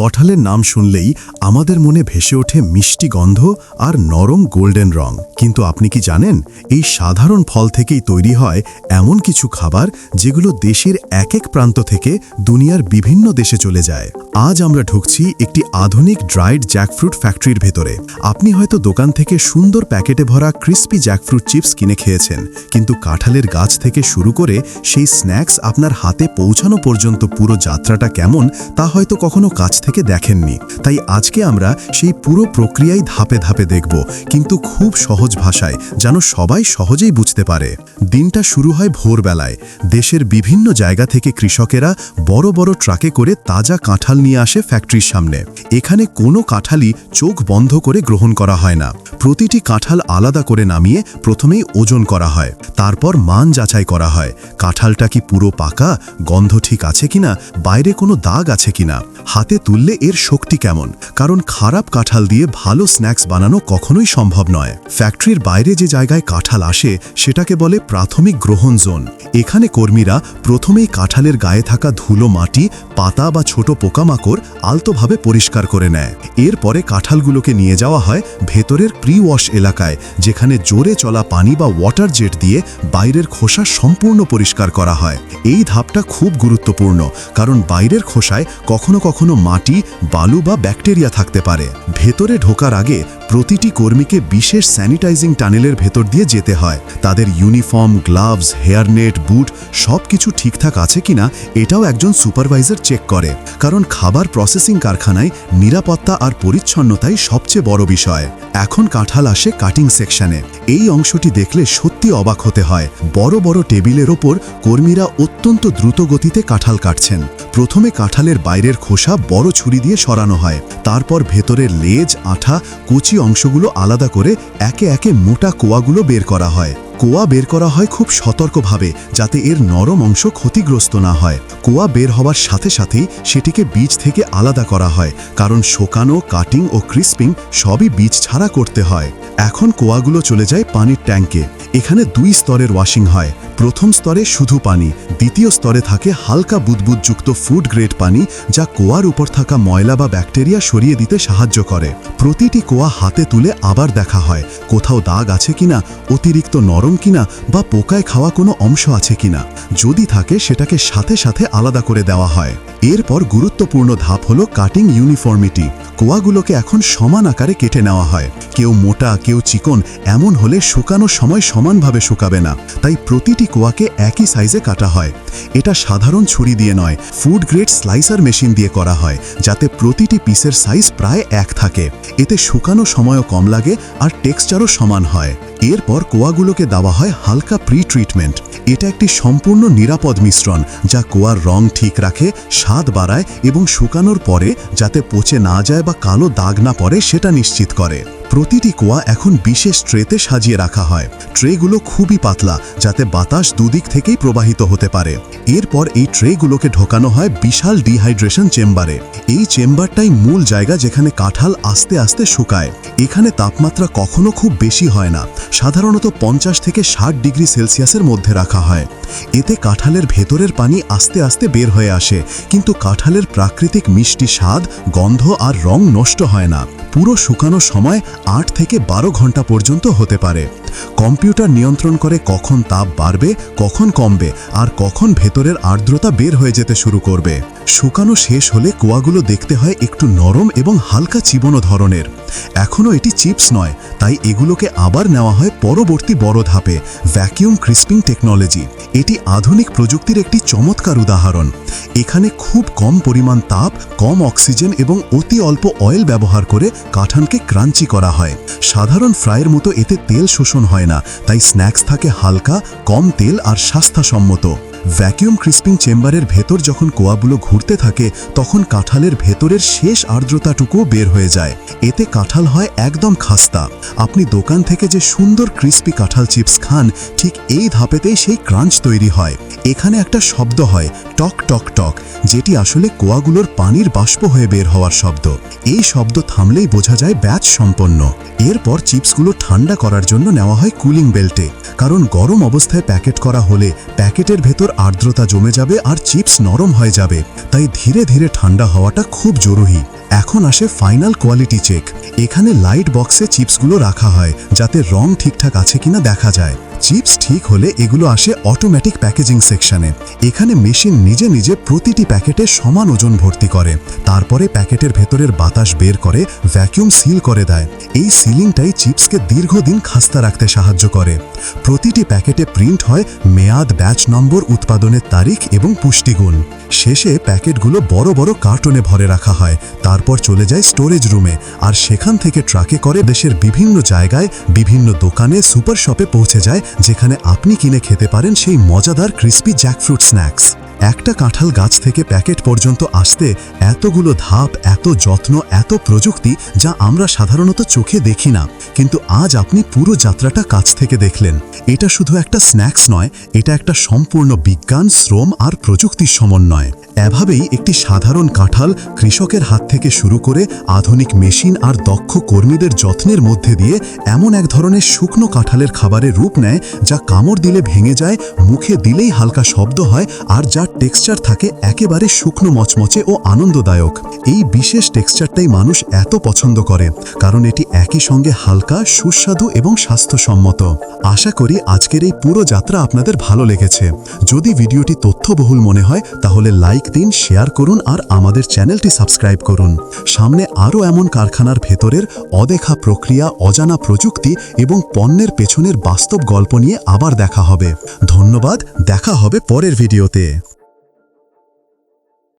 কঠালের নাম শুনলেই আমাদের মনে ভেসে ওঠে মিষ্টি গন্ধ আর নরম গোল্ডেন রং। কিন্তু আপনি কি জানেন, এই সাধারণ ফল থেকেই তৈরি হয় এমন কিছু খাবার যেগুলো দেশের এক এক প্রান্ত থেকে দুনিয়ার বিভিন্ন দেশে চলে যায়। আজ আমরা ঢুকছি একটি আধুনিক ড্রাইড জ্যাকফ্রুট ফ্যাক্টরির ভেতরে। আপনি হয়তো দোকান থেকে সুন্দর প্যাকেটে ভরা ক্রিস্পি জ্যাকফ্রুট চিপস কিনে খেয়েছেন, কিন্তু কাঁঠালের গাছ থেকে শুরু করে সেই স্ন্যাক্স আপনার হাতে পৌঁছানো পর্যন্ত পুরো যাত্রাটা কেমন তা হয়তো কখনো কাছ থেকে দেখেননি। তাই আজকে আমরা সেই পুরো প্রক্রিয়াই ধাপে ধাপে দেখব, কিন্তু খুব সহজ ভাষায়, যেন সবাই সহজেই বুঝতে পারে। দিনটা শুরু হয় ভোরবেলায়। দেশের বিভিন্ন জায়গা থেকে কৃষকেরা বড় বড় ট্রাকে করে তাজা কাঁঠাল নিয়ে আসে ফ্যাক্টরির সামনে। এখানে কোনো কাঁঠালই চোখ বন্ধ করে গ্রহণ করা হয় না। প্রতিটি কাঁঠাল আলাদা করে নামিয়ে প্রথমেই ওজন করা হয়। তারপর মান যাচাই করা হয়, কাঁঠালটা কি পুরো পাকা, গন্ধ ঠিক আছে কিনা, বাইরে কোনো দাগ আছে কিনা, হাতে তুললে এর শক্তি কেমন? কারণ খারাপ কাঁঠাল দিয়ে ভালো স্ন্যাক্স বানানো কখনোই সম্ভব নয়। ফ্যাক্টরির বাইরে যে জায়গায় কাঁঠাল আসে, সেটাকে বলে প্রাথমিক গ্রহণ জোন। এখানে কর্মীরা প্রথমেই কাঁঠালের গায়ে থাকা ধুলো মাটি, পাতা বা ছোট পোকামাকড় আলতোভাবে পরিষ্কার করে নেয়। এরপরে কাঁঠালগুলোকে নিয়ে যাওয়া হয় ভেতরের প্রি ওয়াশ এলাকায়, যেখানে জোরে চলা পানি বা ওয়াটার জেট দিয়ে বাইরের খোসা সম্পূর্ণ পরিষ্কার করা হয়। এই ধাপটা খুব গুরুত্বপূর্ণ, কারণ বাইরের খোসায় কখনো কখনো মাটি বালু বা ব্যাকটেরিয়া থাকতে পারে। ভেতরে ঢোকার আগে প্রতিটি কর্মীকে বিশেষ স্যানিটাইজিং টানেলের ভেতর দিয়ে যেতে হয়। তাদের ইউনিফর্ম গ্লাভস হেয়ারনেট বুট সব কিছু ঠিকঠাক আছে কিনা এটাও একজন সুপারভাইজার চেক করে। কারণ খাবার প্রসেসিং কারখানায় নিরাপত্তা আর পরিচ্ছন্নতাই সবচেয়ে বড় বিষয়। এখন কাঁঠাল আসে কাটিং সেকশনে এই অংশটি দেখলে সত্যি অবাক হতে হয়। বড় বড় টেবিলের ওপর কর্মীরা অত্যন্ত দ্রুত গতিতে কাঁঠাল কাটছেন। প্রথমে কাঁঠালের বাইরের খোসা বড় ছুরি দিয়ে সরানো হয়। তারপর ভেতরের লেজ, আঠা, কচি অংশগুলো আলাদা করে একে একে মোটা কোয়াগুলো বের করা হয়। কোয়া বের করা হয় খুব সতর্কভাবে, যাতে এর নরম অংশ ক্ষতিগ্রস্ত না হয়। কোয়া বের হওয়ার সাথে সাথেই সেটিকে বীজ থেকে আলাদা করা হয়, কারণ শোকানো, কাটিং ও ক্রিস্পিং সবই বীজ ছাড়া করতে হয়। এখন কোয়াগুলো চলে যায় পানির ট্যাঙ্কে। এখানে দুই স্তরের ওয়াশিং হয়। প্রথম স্তরে শুধু পানি, দ্বিতীয় স্তরে থাকে হালকা বুদবুদযুক্ত ফুড গ্রেড পানি যা কোয়ার উপর থাকা ময়লা বা ব্যাকটেরিয়া সরিয়ে দিতে সাহায্য করে। প্রতিটি কোয়া হাতে তুলে আবার দেখা হয়, কোথাও দাগ আছে কিনা, অতিরিক্ত নরম কিনা বা পোকায় খাওয়া কোনো অংশ আছে কিনা। যদি থাকে, সেটাকে সাথে সাথে আলাদা করে দেওয়া হয়। এরপর গুরুত্বপূর্ণ ধাপ হলো কাটিং ইউনিফর্মিটি। কোয়াগুলোকে এখন সমান আকারে কেটে নেওয়া হয়। কেউ মোটা, কেউ চিকন, এমন হলে শুকানোর সময় সমানভাবে শুকাবে না। তাই প্রতিটি কোয়াকে একই সাইজে কাটা হয়। এটা সাধারণ ছুরি দিয়ে নয় ফুড গ্রেড স্লাইসার মেশিন দিয়ে করা হয়, যাতে প্রতিটি পিসের সাইজ প্রায় এক থাকে। এতে শুকানো সময়ও কম লাগে আর টেক্সচারও সমান হয়। এরপর কোয়াগুলোকে দেওয়া হয় হালকা প্রি ট্রিটমেন্ট এটা একটি সম্পূর্ণ নিরাপদ মিশ্রণ, যা কোয়ার রং ঠিক রাখে, স্বাদ বাড়ায় এবং শুকানোর পরে যাতে পচে না যায় বা কালো দাগ না পড়ে, সেটা নিশ্চিত করে। প্রতিটি কোয়া এখন বিশেষ ট্রেতে সাজিয়ে রাখা হয়। ট্রেগুলো খুবই পাতলা, যাতে বাতাস দুদিক থেকেই প্রবাহিত হতে পারে। এরপর এই ট্রেগুলোকে ঢোকানো হয় বিশাল ডিহাইড্রেশন চেম্বারে। এই চেম্বারটাই মূল জায়গা যেখানে কাঁঠাল আস্তে আস্তে শুকায়। এখানে তাপমাত্রা কখনো খুব বেশি হয় না। সাধারণত পঞ্চাশ থেকে ষাট ডিগ্রি সেলসিয়াসের মধ্যে রাখা হয়। এতে কাঁঠালের ভেতরের পানি আস্তে আস্তে বের হয়ে আসে, কিন্তু কাঁঠালের প্রাকৃতিক মিষ্টি স্বাদ, গন্ধ আর রং নষ্ট হয় না। পুরো শুকানো সময় আট থেকে বারো ঘণ্টা পর্যন্ত হতে পারে। কম্পিউটার নিয়ন্ত্রণ করে কখন তাপ বাড়বে, কখন কমবে আর কখন ভেতরের আর্দ্রতা বের হয়ে যেতে শুরু করবে। শুকানো শেষ হলে কোয়াগুলো দেখতে হয় একটু নরম এবং হালকা চিবনো ধরনের। এখনও এটি চিপস নয়, তাই এগুলোকে আবার নেওয়া হয় পরবর্তী বড় ধাপে ভ্যাকিউম ক্রিস্পিং টেকনোলজি এটি আধুনিক প্রযুক্তির একটি চমৎকার উদাহরণ। এখানে খুব কম পরিমাণ তাপ, কম অক্সিজেন এবং অতি অল্প অয়েল ব্যবহার করে কাঠানকে ক্রাঞ্চি করা হয়। সাধারণ ফ্রাইয়ের মতো এতে তেল শোষণ হয় না, তাই স্ন্যাক্স থাকে হালকা, কম তেল আর স্বাস্থ্যসম্মত। ভ্যাকিউম ক্রিস্পিং চেম্বারের ভেতর যখন কোয়াগুলো ঘুরতে থাকে, তখন কাঁঠালের ভেতরের শেষ আর্দ্রতাটুকুও বের হয়ে যায়। এতে কাঁঠাল হয় একদম খাস্তা। আপনি দোকান থেকে যে সুন্দর ক্রিস্পি কাঁঠাল চিপস খান, ঠিক এই ধাপেতেই সেই ক্রাঞ্চ তৈরি হয়। এখানে একটা শব্দ হয়, টক টক টক, যেটি আসলে কোয়াগুলোর পানির বাষ্প হয়ে বের হওয়ার শব্দ। এই শব্দ থামলেই বোঝা যায় ব্যাচ সম্পন্ন। এরপর চিপসগুলো ঠান্ডা করার জন্য নেওয়া হয় কুলিং বেল্টে। কারণ গরম অবস্থায় প্যাকেট করা হলে প্যাকেটের ভেতর আর্দ্রতা জমে যাবে আর চিপস নরম হয়ে যাবে। তাই ধীরে ধীরে ঠান্ডা হওয়াটা খুব জরুরি। এখন আসে ফাইনাল কোয়ালিটি চেক। এখানে লাইট বক্সে চিপসগুলো রাখা হয়, যাতে রং ঠিকঠাক আছে কিনা দেখা যায়। চিপস ঠিক হলে এগুলো আসে অটোমেটিক প্যাকেজিং সেকশনে এখানে মেশিন নিজে নিজে প্রতিটি প্যাকেটে সমান ওজন ভর্তি করে। তারপরে প্যাকেটের ভেতরের বাতাস বের করে ভ্যাকিউম সিল করে দেয়। এই সিলিংটাই চিপসকে দীর্ঘদিন খাস্তা রাখতে সাহায্য করে। প্রতিটি প্যাকেটে প্রিন্ট হয় মেয়াদ ব্যাচ নম্বর উৎপাদনের তারিখ এবং পুষ্টিগুণ। শেষে প্যাকেটগুলো বড় বড় কার্টনে ভরে রাখা হয়। তারপর চলে যায় স্টোরেজ রুমে আর সেখান থেকে ট্রাকে করে দেশের বিভিন্ন জায়গায়, বিভিন্ন দোকানে সুপার শপে পৌঁছে যায় যেখানে আপনি কিনে খেতে পারেন সেই মজাদার ক্রিস্পি জ্যাকফ্রুট স্ন্যাক্স একটা কাঁঠাল গাছ থেকে প্যাকেট পর্যন্ত আসতে এতগুলো ধাপ, এত যত্ন, এত প্রযুক্তি যা আমরা সাধারণত চোখে দেখি না। কিন্তু আজ আপনি পুরো যাত্রাটা কাছ থেকে দেখলেন। এটা শুধু একটা স্ন্যাক্স নয়, এটা একটা সম্পূর্ণ বিজ্ঞান, শ্রম আর প্রযুক্তির সমন্বয়। এভাবেই একটি সাধারণ কাঁঠাল কৃষকের হাত থেকে শুরু করে আধুনিক মেশিন আর দক্ষ কর্মীদের যত্নের মধ্যে দিয়ে এমন এক ধরনের শুকনো কাঁঠালের খাবারের রূপ নেয় যা কামড় দিলে ভেঙে যায়, মুখে দিলেই হালকা শব্দ হয় আর যার টেক্সচার থাকে একেবারে শুকনো, মচমচে ও আনন্দদায়ক। এই বিশেষ টেক্সচারটাই মানুষ এত পছন্দ করে, কারণ এটি একই সঙ্গে হালকা, সুস্বাদু এবং স্বাস্থ্যসম্মত। আশা করি আজকের এই পুরো যাত্রা আপনাদের ভালো লেগেছে। যদি ভিডিওটি তথ্যবহুল মনে হয়, তাহলে লাইক দিন, শেয়ার করুন আর আমাদের চ্যানেলটি সাবস্ক্রাইব করুন। সামনে আরও এমন কারখানার ভেতরের অদেখা প্রক্রিয়া, অজানা প্রযুক্তি এবং পণ্যের পেছনের বাস্তব গল্প নিয়ে আবার দেখা হবে। ধন্যবাদ, দেখা হবে পরের ভিডিওতে।